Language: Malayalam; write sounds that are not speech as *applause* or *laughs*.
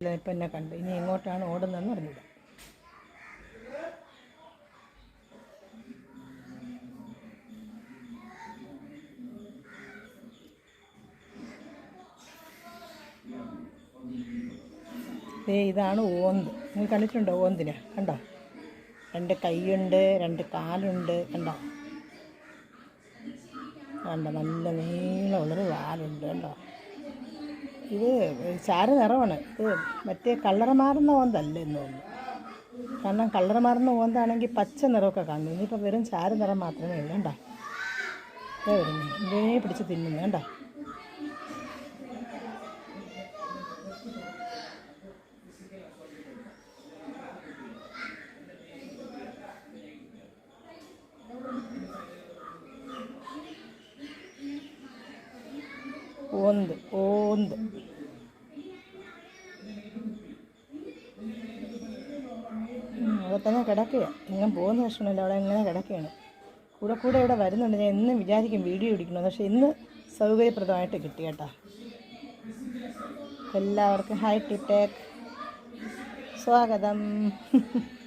ഇപ്പം എന്നെ കണ്ടു. ഇനി എങ്ങോട്ടാണ് ഓടുന്നതെന്ന് അറിഞ്ഞില്ല ഏ ഇതാണ് ഓന്ത്. നിങ്ങൾ കണ്ടിട്ടുണ്ടോ ഓന്തിനെ? കണ്ടോ? രണ്ട് കൈയുണ്ട് രണ്ട് കാലുണ്ട്. കണ്ടോ? കണ്ടോ? നല്ല നീളമുള്ളൊരു വാലുണ്ട്. കണ്ടോ? ഇത് ചാര നിറമാണ് ഇത് മറ്റേ കളർ മാറുന്ന ഓന്തല്ല എന്ന് തോന്നുന്നു. കാരണം കളർ മാറുന്ന ഓന്താണെങ്കിൽ പച്ച നിറമൊക്കെ കാണുന്നു ഇനിയിപ്പോൾ വെറും ചാര നിറം മാത്രമേ ഉള്ളൂ കേട്ടോ ഇതേ വരുന്നു. ഇതേ പിടിച്ച് തിന്നുന്നു കണ്ടോ? ഓന്ത് ഓന്ത്. അവിടെ തന്നെ കിടക്കുക. ഇങ്ങനെ പോകുന്ന പ്രശ്നമില്ല. അവിടെ ഇങ്ങനെ കിടക്കുകയാണ്. കൂടെ കൂടെ ഇവിടെ വരുന്നുണ്ട്. ഞാൻ എന്നും വിചാരിക്കും വീഡിയോ പിടിക്കണം പക്ഷേ ഇന്ന് സൗകര്യപ്രദമായിട്ട് കിട്ടി കേട്ടോ. എല്ലാവർക്കും ഹൈ ടു ടേക്ക്. സ്വാഗതം. *laughs*